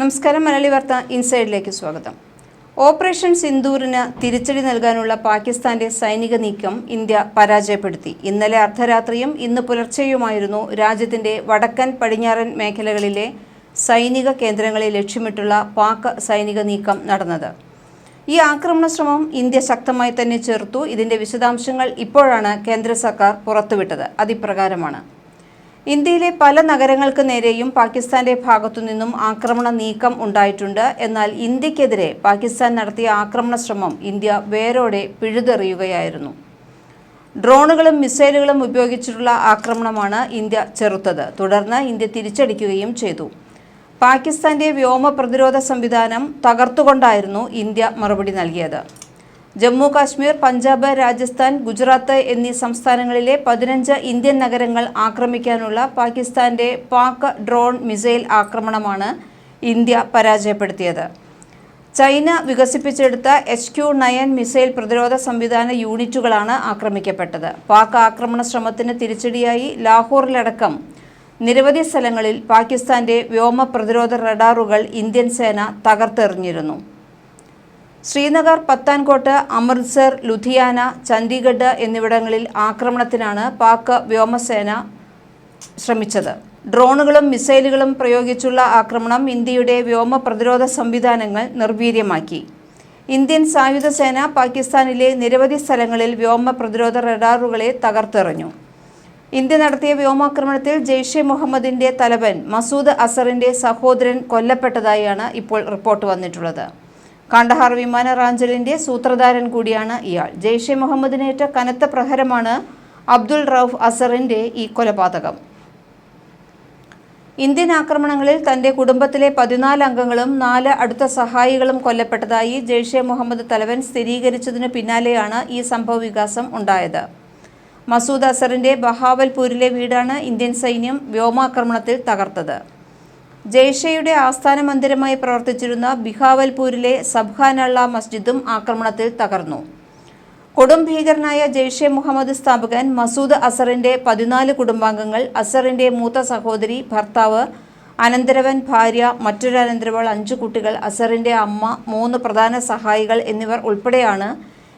നമസ്കാരം മലയാളി വാർത്ത ഇൻസൈഡിലേക്ക് സ്വാഗതം. ഓപ്പറേഷൻ സിന്ദൂറിന് തിരിച്ചടി നൽകാനുള്ള പാകിസ്ഥാന്റെ സൈനിക നീക്കം ഇന്ത്യ പരാജയപ്പെടുത്തി. ഇന്നലെ അർദ്ധരാത്രിയും ഇന്ന് പുലർച്ചെയുമായിരുന്നു രാജ്യത്തിന്റെ വടക്കൻ പടിഞ്ഞാറൻ മേഖലകളിലെ സൈനിക കേന്ദ്രങ്ങളെ ലക്ഷ്യമിട്ടുള്ള പാക് സൈനിക നീക്കം നടന്നത്. ഈ ആക്രമണ ശ്രമം ഇന്ത്യ ശക്തമായി തന്നെ ചെറുത്തു. ഇതിന്റെ വിശദാംശങ്ങൾ ഇപ്പോഴാണ് കേന്ദ്ര സർക്കാർ പുറത്തുവിട്ടത്. അതിപ്രകാരമാണ്. ഇന്ത്യയിലെ പല നഗരങ്ങൾക്ക് നേരെയും പാകിസ്ഥാന്റെ ഭാഗത്തുനിന്നും ആക്രമണ നീക്കം ഉണ്ടായിട്ടുണ്ട്. എന്നാൽ ഇന്ത്യക്കെതിരെ പാകിസ്ഥാൻ നടത്തിയ ആക്രമണ ശ്രമം ഇന്ത്യ വേരോടെ പിഴുതെറിയുകയായിരുന്നു. ഡ്രോണുകളും മിസൈലുകളും ഉപയോഗിച്ചിട്ടുള്ള ആക്രമണമാണ് ഇന്ത്യ ചെറുത്തത്. തുടർന്ന് ഇന്ത്യ തിരിച്ചടിക്കുകയും ചെയ്തു. പാകിസ്ഥാന്റെ വ്യോമ പ്രതിരോധ സംവിധാനം തകർത്തുകൊണ്ടായിരുന്നു ഇന്ത്യ മറുപടി നൽകിയത്. ജമ്മു കാശ്മീർ പഞ്ചാബ് രാജസ്ഥാൻ ഗുജറാത്ത് എന്നീ സംസ്ഥാനങ്ങളിലെ പതിനഞ്ച് ഇന്ത്യൻ നഗരങ്ങൾ ആക്രമിക്കാനുള്ള പാകിസ്ഥാന്റെ പാക് ഡ്രോൺ മിസൈൽ ആക്രമണമാണ് ഇന്ത്യ പരാജയപ്പെടുത്തിയത്. ചൈന വികസിപ്പിച്ചെടുത്ത എച്ച് ക്യു നയൻ മിസൈൽ പ്രതിരോധ സംവിധാന യൂണിറ്റുകളാണ് ആക്രമിക്കപ്പെട്ടത്. പാക് ആക്രമണ ശ്രമത്തിന് തിരിച്ചടിയായി ലാഹോറിലടക്കം നിരവധി സ്ഥലങ്ങളിൽ പാകിസ്ഥാന്റെ വ്യോമ പ്രതിരോധ റഡാറുകൾ ഇന്ത്യൻ സേന തകർത്തെറിഞ്ഞിരുന്നു. ശ്രീനഗർ പത്താൻകോട്ട് അമൃത്സർ ലുധിയാന ചണ്ഡീഗഡ് എന്നിവിടങ്ങളിൽ ആക്രമണത്തിനാണ് പാക് വ്യോമസേന ശ്രമിച്ചത്. ഡ്രോണുകളും മിസൈലുകളും പ്രയോഗിച്ചുള്ള ആക്രമണം ഇന്ത്യയുടെ വ്യോമ പ്രതിരോധ സംവിധാനങ്ങൾ നിർവീര്യമാക്കി. ഇന്ത്യൻ സായുധ സേന പാകിസ്ഥാനിലെ നിരവധി സ്ഥലങ്ങളിൽ വ്യോമ പ്രതിരോധ റഡാറുകളെ തകർത്തെറിഞ്ഞു. ഇന്ത്യ നടത്തിയ വ്യോമാക്രമണത്തിൽ ജെയ്ഷെ മുഹമ്മദിന്റെ തലവൻ മസൂദ് അസറിന്റെ സഹോദരൻ കൊല്ലപ്പെട്ടതായാണ് ഇപ്പോൾ റിപ്പോർട്ട് വന്നിട്ടുള്ളത്. കാണ്ഡഹാർ വിമാന റാഞ്ചലിന്റെ സൂത്രധാരൻ കൂടിയാണ് ഇയാൾ. ജെയ്ഷെ മുഹമ്മദിനേറ്റ കനത്ത പ്രഹരമാണ് അബ്ദുൾ റൌഫ് അസറിന്റെ ഈ കൊലപാതകം. ഇന്ത്യൻ ആക്രമണങ്ങളിൽ തന്റെ കുടുംബത്തിലെ പതിനാല് അംഗങ്ങളും നാല് അടുത്ത സഹായികളും കൊല്ലപ്പെട്ടതായി ജെയ്ഷെ മുഹമ്മദ് തലവൻ സ്ഥിരീകരിച്ചതിനു പിന്നാലെയാണ് ഈ സംഭവ വികാസം ഉണ്ടായത്. മസൂദ് അസറിന്റെ ബഹാവൽപൂരിലെ വീടാണ് ഇന്ത്യൻ സൈന്യം വ്യോമാക്രമണത്തിൽ തകർത്തത്. ജെയ്ഷയുടെ ആസ്ഥാന മന്ദിരമായി പ്രവർത്തിച്ചിരുന്ന ബിഹാവൽപൂരിലെ സബ്ഖാനള്ള മസ്ജിദും ആക്രമണത്തിൽ തകർന്നു. കൊടും ഭീകരനായ ജെയ്ഷെ മുഹമ്മദ് സ്ഥാപകൻ മസൂദ് അസറിന്റെ പതിനാല് കുടുംബാംഗങ്ങൾ അസറിന്റെ മൂത്ത സഹോദരി ഭർത്താവ് അനന്തരവൻ ഭാര്യ മറ്റൊരു അനന്തരവൾ അഞ്ചു കുട്ടികൾ അസറിന്റെ അമ്മ മൂന്ന് പ്രധാന സഹായികൾ എന്നിവർ ഉൾപ്പെടെയാണ്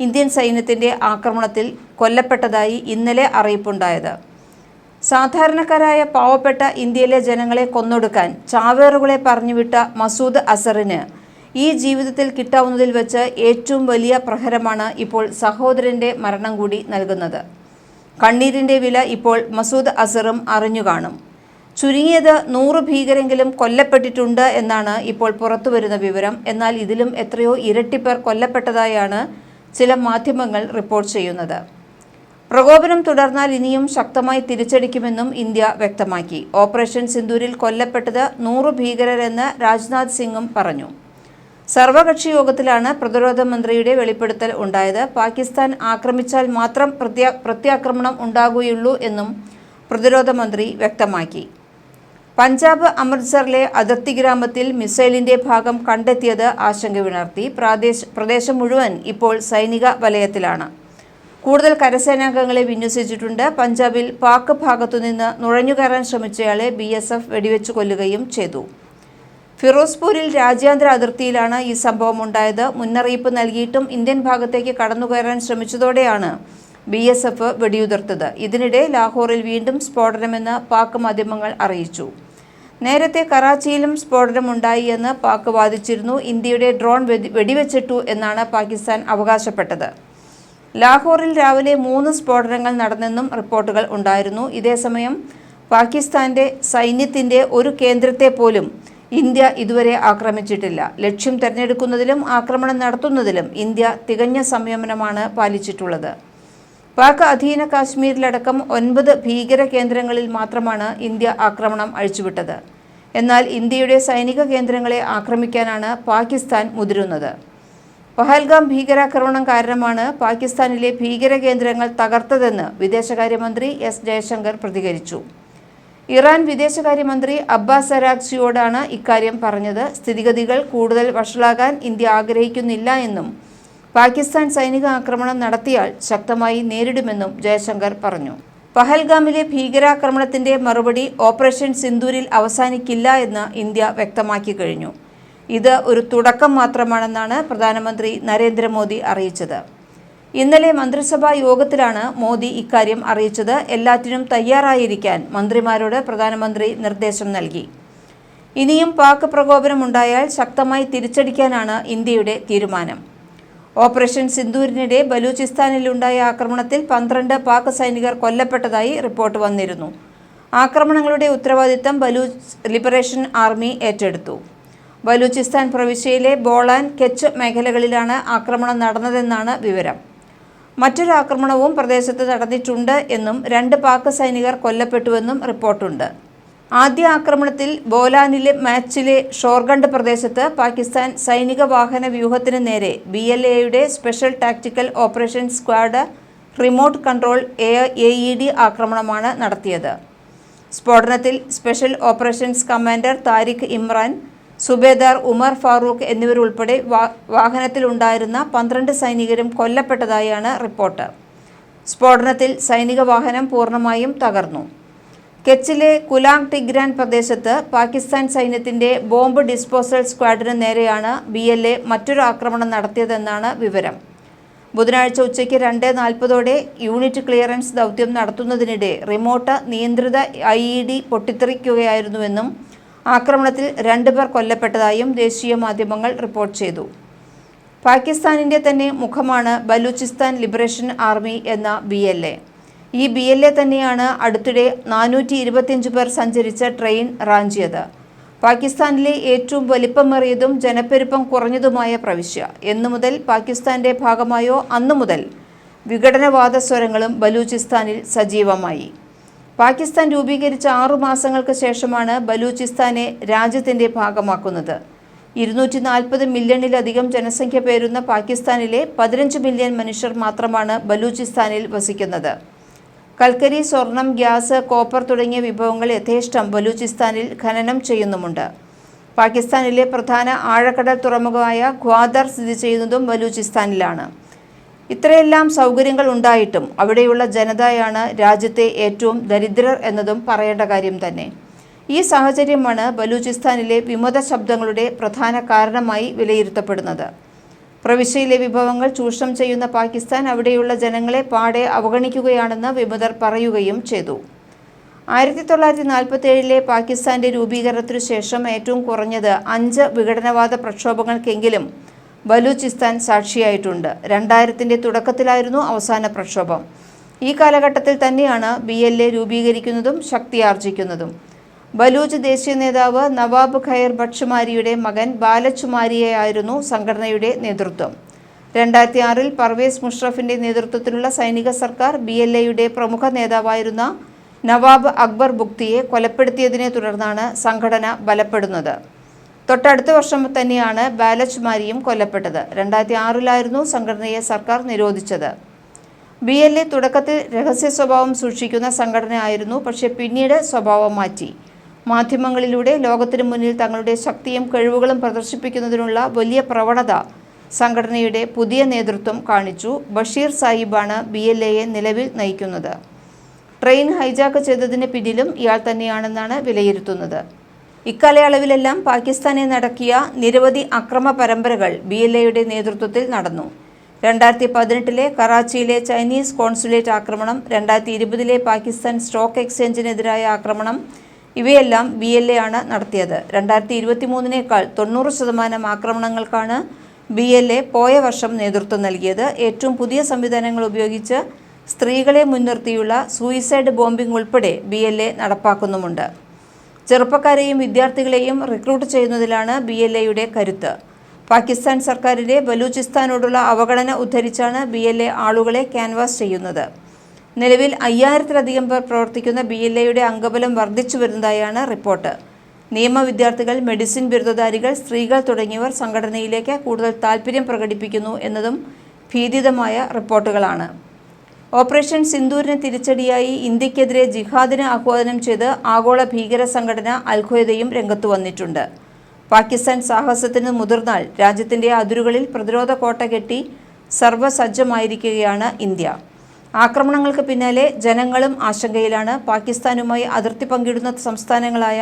ഇന്ത്യൻ സൈന്യത്തിന്റെ ആക്രമണത്തിൽ കൊല്ലപ്പെട്ടതായി ഇന്നലെ അറിയിപ്പുണ്ടായത്. സാധാരണക്കാരായ പാവപ്പെട്ട ഇന്ത്യയിലെ ജനങ്ങളെ കൊന്നൊടുക്കാൻ ചാവേറുകളെ പറഞ്ഞുവിട്ട മസൂദ് അസറിന് ഈ ജീവിതത്തിൽ കിട്ടാവുന്നതിൽ വെച്ച് ഏറ്റവും വലിയ പ്രഹരമാണ് ഇപ്പോൾ സഹോദരന്റെ മരണം കൂടി നൽകുന്നത്. കണ്ണീരിന്റെ വില ഇപ്പോൾ മസൂദ് അസറും അറിഞ്ഞു കാണും. ചുരുങ്ങിയത് നൂറ് ഭീകരെങ്കിലും കൊല്ലപ്പെട്ടിട്ടുണ്ട് എന്നാണ് ഇപ്പോൾ പുറത്തുവരുന്ന വിവരം. എന്നാൽ ഇതിലും എത്രയോ ഇരട്ടിപ്പേർ പേർ കൊല്ലപ്പെട്ടതായാണ് ചില മാധ്യമങ്ങൾ റിപ്പോർട്ട് ചെയ്യുന്നത്. പ്രകോപനം തുടർന്നാൽ ഇനിയും ശക്തമായി തിരിച്ചടിക്കുമെന്നും ഇന്ത്യ വ്യക്തമാക്കി. ഓപ്പറേഷൻ സിന്ദൂരിൽ കൊല്ലപ്പെട്ടത് നൂറ് ഭീകരരെന്ന് രാജ്നാഥ് സിംഗും പറഞ്ഞു. സർവകക്ഷി യോഗത്തിലാണ് പ്രതിരോധ മന്ത്രിയുടെ വെളിപ്പെടുത്തൽ ഉണ്ടായത്. പാകിസ്ഥാൻ ആക്രമിച്ചാൽ മാത്രം പ്രത്യാ പ്രത്യാക്രമണം ഉണ്ടാകുകയുള്ളൂ എന്നും പ്രതിരോധ മന്ത്രി വ്യക്തമാക്കി. പഞ്ചാബ് അമൃത്സറിലെ അതിർത്തി ഗ്രാമത്തിൽ മിസൈലിന്റെ ഭാഗം കണ്ടെത്തിയത് ആശങ്ക ഉണർത്തി. പ്രാദേശ പ്രദേശം മുഴുവൻ ഇപ്പോൾ സൈനിക വലയത്തിലാണ്. കൂടുതൽ കരസേനാംഗങ്ങളെ വിന്യസിച്ചിട്ടുണ്ട്. പഞ്ചാബിൽ പാക് ഭാഗത്തുനിന്ന് നുഴഞ്ഞുകയറാൻ ശ്രമിച്ചയാളെ ബി എസ് എഫ് വെടിവെച്ച് കൊല്ലുകയും ചെയ്തു. ഫിറോസ്പൂരിൽ രാജ്യാന്തര അതിർത്തിയിലാണ് ഈ സംഭവം ഉണ്ടായത്. മുന്നറിയിപ്പ് നൽകിയിട്ടും ഇന്ത്യൻ ഭാഗത്തേക്ക് കടന്നുകയറാൻ ശ്രമിച്ചതോടെയാണ് ബി എസ് എഫ് വെടിയുതിർത്തത്. ഇതിനിടെ ലാഹോറിൽ വീണ്ടും സ്ഫോടനമെന്ന് പാക് മാധ്യമങ്ങൾ അറിയിച്ചു. നേരത്തെ കറാച്ചിയിലും സ്ഫോടനമുണ്ടായി എന്ന് പാക് വാദിച്ചിരുന്നു. ഇന്ത്യയുടെ ഡ്രോൺ വെടിവെച്ചിട്ടു എന്നാണ് പാകിസ്ഥാൻ അവകാശപ്പെട്ടത്. ലാഹോറിൽ രാവിലെ മൂന്ന് സ്ഫോടനങ്ങൾ നടന്നെന്നും റിപ്പോർട്ടുകൾ ഉണ്ടായിരുന്നു. ഇതേസമയം പാകിസ്ഥാന്റെ സൈന്യത്തിന്റെ ഒരു കേന്ദ്രത്തെ പോലും ഇന്ത്യ ഇതുവരെ ആക്രമിച്ചിട്ടില്ല. ലക്ഷ്യം തെരഞ്ഞെടുക്കുന്നതിലും ആക്രമണം നടത്തുന്നതിലും ഇന്ത്യ തികഞ്ഞ സംയമനമാണ് പാലിച്ചിട്ടുള്ളത്. പാക് അധീന കാശ്മീരിലടക്കം ഒൻപത് ഭീകര കേന്ദ്രങ്ങളിൽ മാത്രമാണ് ഇന്ത്യ ആക്രമണം അഴിച്ചുവിട്ടത്. എന്നാൽ ഇന്ത്യയുടെ സൈനിക കേന്ദ്രങ്ങളെ ആക്രമിക്കാനാണ് പാകിസ്ഥാൻ മുതിരുന്നത്. പഹൽഗാം ഭീകരാക്രമണം കാരണമാണ് പാകിസ്ഥാനിലെ ഭീകര കേന്ദ്രങ്ങൾ തകർത്തതെന്ന് വിദേശകാര്യമന്ത്രി എസ് ജയശങ്കർ പ്രതികരിച്ചു. ഇറാൻ വിദേശകാര്യമന്ത്രി അബ്ബാസ് അരാക്സിയോടാണ് ഇക്കാര്യം പറഞ്ഞത്. സ്ഥിതിഗതികൾ കൂടുതൽ വഷളാകാൻ ഇന്ത്യ ആഗ്രഹിക്കുന്നില്ല എന്നും പാകിസ്ഥാൻ സൈനിക ആക്രമണം നടത്തിയാൽ ശക്തമായി നേരിടുമെന്നും ജയശങ്കർ പറഞ്ഞു. പഹൽഗാമിലെ ഭീകരാക്രമണത്തിന്റെ മറുപടി ഓപ്പറേഷൻ സിന്ദൂരിൽ അവസാനിക്കില്ല എന്ന് ഇന്ത്യ വ്യക്തമാക്കി കഴിഞ്ഞു. ഇത് ഒരു തുടക്കം മാത്രമാണെന്നാണ് പ്രധാനമന്ത്രി നരേന്ദ്രമോദി അറിയിച്ചത്. ഇന്നലെ മന്ത്രിസഭാ യോഗത്തിലാണ് മോദി ഇക്കാര്യം അറിയിച്ചത്. എല്ലാറ്റിനും തയ്യാറായിരിക്കാൻ മന്ത്രിമാരോട് പ്രധാനമന്ത്രി നിർദ്ദേശം നൽകി. ഇനിയും പാക് പ്രകോപനമുണ്ടായാൽ ശക്തമായി തിരിച്ചടിക്കാനാണ് ഇന്ത്യയുടെ തീരുമാനം. ഓപ്പറേഷൻ സിന്ദൂരിനിടെ ബലൂചിസ്ഥാനിലുണ്ടായ ആക്രമണത്തിൽ പന്ത്രണ്ട് പാക് സൈനികർ കൊല്ലപ്പെട്ടതായി റിപ്പോർട്ട് വന്നിരുന്നു. ആക്രമണങ്ങളുടെ ഉത്തരവാദിത്തം ബലൂച്ച് ലിബറേഷൻ ആർമി ഏറ്റെടുത്തു. ബലൂചിസ്ഥാൻ പ്രവിശ്യയിലെ ബോളാൻ കെച്ച് മേഖലകളിലാണ് ആക്രമണം നടന്നതെന്നാണ് വിവരം. മറ്റൊരു ആക്രമണവും പ്രദേശത്ത് നടന്നിട്ടുണ്ട് എന്നും രണ്ട് പാക് സൈനികർ കൊല്ലപ്പെട്ടുവെന്നും റിപ്പോർട്ടുണ്ട്. ആദ്യ ആക്രമണത്തിൽ ബോലാനിലെ മാച്ചിലെ ഷോർഗണ്ട് പ്രദേശത്ത് പാകിസ്ഥാൻ സൈനിക വാഹന വ്യൂഹത്തിന് നേരെ ബി എൽ എയുടെ special tactical operation squad remote control I E D ആക്രമണമാണ് നടത്തിയത്. സ്ഫോടനത്തിൽ special operations commander Tariq Imran Subedar Umar Farooq എന്നിവരുൾപ്പെടെ വാഹനത്തിലുണ്ടായിരുന്ന പന്ത്രണ്ട് സൈനികരും കൊല്ലപ്പെട്ടതായാണ് റിപ്പോർട്ട്. സ്ഫോടനത്തിൽ സൈനിക വാഹനം പൂർണമായും തകർന്നു. കെച്ചിലെ കുലാങ് ടിഗ്രാൻ പ്രദേശത്ത് പാകിസ്ഥാൻ സൈന്യത്തിന്റെ ബോംബ് ഡിസ്പോസൽ സ്ക്വാഡിന് നേരെയാണ് ബി എൽ എ മറ്റൊരു ആക്രമണം നടത്തിയതെന്നാണ് വിവരം. ബുധനാഴ്ച ഉച്ചയ്ക്ക് രണ്ട് നാൽപ്പതോടെ യൂണിറ്റ് ക്ലിയറൻസ് ദൗത്യം നടത്തുന്നതിനിടെ റിമോട്ട് നിയന്ത്രിത ഐ ഇ ഡി പൊട്ടിത്തെറിക്കുകയായിരുന്നുവെന്നും ആക്രമണത്തിൽ രണ്ടുപേർ കൊല്ലപ്പെട്ടതായും ദേശീയ മാധ്യമങ്ങൾ റിപ്പോർട്ട് ചെയ്തു. പാകിസ്ഥാനിന്റെ തന്നെ മുഖമാണ് ബലൂചിസ്ഥാൻ ലിബറേഷൻ ആർമി എന്ന ബി എൽ എ. ഈ ബി എൽ എ തന്നെയാണ് അടുത്തിടെ നാനൂറ്റി ഇരുപത്തിയഞ്ച് പേർ സഞ്ചരിച്ച ട്രെയിൻ റാഞ്ചിയത്. പാകിസ്ഥാനിലെ ഏറ്റവും വലിപ്പമേറിയതും ജനപ്പെരുപ്പം കുറഞ്ഞതുമായ പ്രവിശ്യ. എന്നു മുതൽ പാകിസ്ഥാന്റെ ഭാഗമായോ അന്നു മുതൽ വിഘടനവാദ സ്വരങ്ങളും ബലൂചിസ്ഥാനിൽ സജീവമായി. പാകിസ്ഥാൻ രൂപീകരിച്ച ആറു മാസങ്ങൾക്ക് ശേഷമാണ് ബലൂചിസ്ഥാനെ രാജ്യത്തിന്റെ ഭാഗമാക്കുന്നത്. ഇരുന്നൂറ്റി നാൽപ്പത് മില്യണിലധികം ജനസംഖ്യ പേരുന്ന പാകിസ്ഥാനിലെ പതിനഞ്ച് മില്യൺ മനുഷ്യർ മാത്രമാണ് ബലൂചിസ്ഥാനിൽ വസിക്കുന്നത്. കൽക്കരി സ്വർണം ഗ്യാസ് കോപ്പർ തുടങ്ങിയ വിഭവങ്ങൾ യഥേഷ്ടം ബലൂചിസ്ഥാനിൽ ഖനനം ചെയ്യുന്നുമുണ്ട്. പാകിസ്ഥാനിലെ പ്രധാന ആഴക്കടൽ തുറമുഖമായ ഗ്വാദർ സ്ഥിതി ചെയ്യുന്നതും ബലൂചിസ്ഥാനിലാണ്. ഇത്രയെല്ലാം സൗകര്യങ്ങൾ ഉണ്ടായിട്ടും അവിടെയുള്ള ജനതയാണ് രാജ്യത്തെ ഏറ്റവും ദരിദ്രർ എന്നതും പറയേണ്ട കാര്യം തന്നെ. ഈ സാഹചര്യമാണ് ബലൂചിസ്ഥാനിലെ വിമത ശബ്ദങ്ങളുടെ പ്രധാന കാരണമായി വിലയിരുത്തപ്പെടുന്നത്. പ്രവിശ്യയിലെ വിഭവങ്ങൾ ചൂഷണം ചെയ്യുന്ന പാകിസ്ഥാൻ അവിടെയുള്ള ജനങ്ങളെ പാടെ അവഗണിക്കുകയാണെന്ന് വിമതർ പറയുകയും ചെയ്തു. ആയിരത്തി തൊള്ളായിരത്തി നാൽപ്പത്തി ഏഴിലെ പാകിസ്ഥാന്റെ രൂപീകരണത്തിനു ശേഷം ഏറ്റവും കുറഞ്ഞത് അഞ്ച് വിഘടനവാദ പ്രക്ഷോഭങ്ങൾക്കെങ്കിലും ബലൂചിസ്ഥാൻ സാക്ഷിയായിട്ടുണ്ട്. രണ്ടായിരത്തിന്റെ തുടക്കത്തിലായിരുന്നു അവസാന പ്രക്ഷോഭം. ഈ കാലഘട്ടത്തിൽ തന്നെയാണ് ബി എൽ എ രൂപീകരിക്കുന്നതും ശക്തിയാർജിക്കുന്നതും. ബലൂച്ച് ദേശീയ നേതാവ് നവാബ് ഖൈർ ഭക്ഷുമാരിയുടെ മകൻ ബാലച്ചുമാരിയായിരുന്നു സംഘടനയുടെ നേതൃത്വം. രണ്ടായിരത്തി ആറിൽ പർവേസ് മുഷ്റഫിന്റെ നേതൃത്വത്തിലുള്ള സൈനിക സർക്കാർ ബി എൽ എയുടെ പ്രമുഖ നേതാവായിരുന്ന നവാബ് അക്ബർ ബുക്തിയെ കൊലപ്പെടുത്തിയതിനെ തുടർന്നാണ് സംഘടന ബലപ്പെടുന്നത്. തൊട്ടടുത്ത വർഷം തന്നെയാണ് ബാലച്ചുമാരിയും കൊല്ലപ്പെട്ടത്. രണ്ടായിരത്തി ആറിലായിരുന്നു സംഘടനയെ സർക്കാർ നിരോധിച്ചത്. ബി എൽ എ തുടക്കത്തിൽ രഹസ്യ സ്വഭാവം സൂക്ഷിക്കുന്ന സംഘടനയായിരുന്നു പക്ഷെ പിന്നീട് സ്വഭാവം മാറ്റി. മാധ്യമങ്ങളിലൂടെ ലോകത്തിനു മുന്നിൽ തങ്ങളുടെ ശക്തിയും കഴിവുകളും പ്രദർശിപ്പിക്കുന്നതിനുള്ള വലിയ പ്രവണത സംഘടനയുടെ പുതിയ നേതൃത്വം കാണിച്ചു. ബഷീർ സാഹിബാണ് ബി എൽ എയെ നിലവിൽ നയിക്കുന്നത്. ട്രെയിൻ ഹൈജാക്ക് ചെയ്തതിന് പിന്നിലും ഇയാൾ തന്നെയാണെന്നാണ് വിലയിരുത്തുന്നത്. ഇക്കാലയളവിലെല്ലാം പാകിസ്ഥാനെ നടക്കിയ നിരവധി അക്രമ പരമ്പരകൾ ബി എൽ എയുടെ നേതൃത്വത്തിൽ നടന്നു. രണ്ടായിരത്തി പതിനെട്ടിലെ കറാച്ചിയിലെ ചൈനീസ് കോൺസുലേറ്റ് ആക്രമണം രണ്ടായിരത്തി ഇരുപതിലെ പാകിസ്ഥാൻ സ്റ്റോക്ക് എക്സ്ചേഞ്ചിനെതിരായ ആക്രമണം ഇവയെല്ലാം ബി എൽ എ ആണ് നടത്തിയത്. രണ്ടായിരത്തി ഇരുപത്തി മൂന്നിനേക്കാൾ തൊണ്ണൂറ് ശതമാനം ആക്രമണങ്ങൾക്കാണ് ബി എൽ എ പോയ വർഷം നേതൃത്വം നൽകിയത്. ഏറ്റവും പുതിയ സംവിധാനങ്ങൾ ഉപയോഗിച്ച് സ്ത്രീകളെ മുൻനിർത്തിയുള്ള സൂയിസൈഡ് ബോംബിംഗ് ഉൾപ്പെടെ ബി എൽ എ നടപ്പാക്കുന്നുമുണ്ട്. ചെറുപ്പക്കാരെയും വിദ്യാർത്ഥികളെയും റിക്രൂട്ട് ചെയ്യുന്നതിലാണ് ബി എൽ എയുടെ കരുത്ത്. പാകിസ്ഥാൻ സർക്കാരിന്റെ ബലൂചിസ്ഥാനോടുള്ള അവഗണന ഉദ്ധരിച്ചാണ് ബി എൽ എ ആളുകളെ ക്യാൻവാസ് ചെയ്യുന്നത്. നിലവിൽ അയ്യായിരത്തിലധികം പേർ പ്രവർത്തിക്കുന്ന ബി എൽ എയുടെ അംഗബലം വർദ്ധിച്ചു വരുന്നതായാണ് റിപ്പോർട്ട്. നിയമ വിദ്യാർത്ഥികൾ മെഡിസിൻ ബിരുദധാരികൾ സ്ത്രീകൾ തുടങ്ങിയവർ സംഘടനയിലേക്ക് കൂടുതൽ താൽപ്പര്യം പ്രകടിപ്പിക്കുന്നു എന്നതും ഭീതിതമായ റിപ്പോർട്ടുകളാണ്. ഓപ്പറേഷൻ സിന്ദൂരിന് തിരിച്ചടിയായി ഇന്ത്യക്കെതിരെ ജിഹാദിന് ആഹ്വാനം ചെയ്ത് ആഗോള ഭീകര സംഘടന അൽഖ്വയ്ദയും രംഗത്തു വന്നിട്ടുണ്ട്. പാകിസ്ഥാൻ സാഹസത്തിന് മുതിർന്നാൽ രാജ്യത്തിന്റെ അതിരുകളിൽ പ്രതിരോധ കോട്ട കെട്ടി സർവസജ്ജമായിരിക്കുകയാണ് ഇന്ത്യ. ആക്രമണങ്ങൾക്ക് പിന്നാലെ ജനങ്ങളും ആശങ്കയിലാണ്. പാകിസ്ഥാനുമായി അതിർത്തി പങ്കിടുന്ന സംസ്ഥാനങ്ങളായ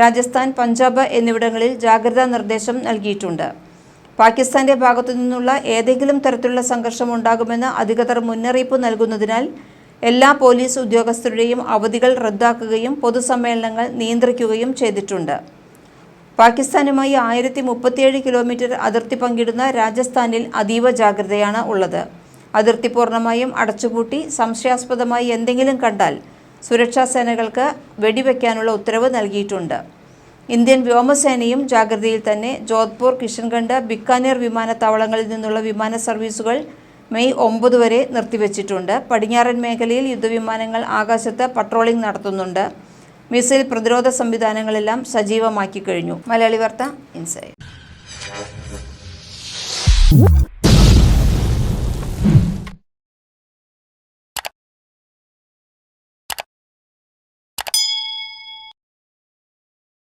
രാജസ്ഥാൻ പഞ്ചാബ് എന്നിവിടങ്ങളിൽ ജാഗ്രതാ നിർദ്ദേശം നൽകിയിട്ടുണ്ട്. പാകിസ്ഥാന്റെ ഭാഗത്തു നിന്നുള്ള ഏതെങ്കിലും തരത്തിലുള്ള സംഘർഷം ഉണ്ടാകുമെന്ന് അധികൃതർ മുന്നറിയിപ്പ് നൽകുന്നതിനാൽ എല്ലാ പോലീസ് ഉദ്യോഗസ്ഥരുടെയും അവധികൾ റദ്ദാക്കുകയും പൊതുസമ്മേളനങ്ങൾ നിയന്ത്രിക്കുകയും ചെയ്തിട്ടുണ്ട്. പാകിസ്ഥാനുമായി ആയിരത്തി മുപ്പത്തിയേഴ് കിലോമീറ്റർ അതിർത്തി പങ്കിടുന്ന രാജസ്ഥാനിൽ അതീവ ജാഗ്രതയാണ് ഉള്ളത്. അതിർത്തി പൂർണമായും അടച്ചുപൂട്ടി സംശയാസ്പദമായി എന്തെങ്കിലും കണ്ടാൽ സുരക്ഷാ സേനകൾക്ക് വെടിവെക്കാനുള്ള ഉത്തരവ് നൽകിയിട്ടുണ്ട്. ഇന്ത്യൻ വ്യോമസേനയും ജാഗ്രതയിൽ തന്നെ ജോധ്പൂർ കിഷൻഗണ്ഡ് ബിക്കാനീർ വിമാനത്താവളങ്ങളിൽ നിന്നുള്ള വിമാന സർവീസുകൾ മെയ് ഒമ്പത് വരെ നിർത്തിവച്ചിട്ടുണ്ട്. പടിഞ്ഞാറൻ മേഖലയിൽ യുദ്ധവിമാനങ്ങൾ ആകാശത്ത് പട്രോളിംഗ് നടത്തുന്നുണ്ട്. മിസൈൽ പ്രതിരോധ സംവിധാനങ്ങളെല്ലാം സജീവമാക്കി കഴിഞ്ഞു. മലയാളി വാർത്ത ഇൻസൈഡ്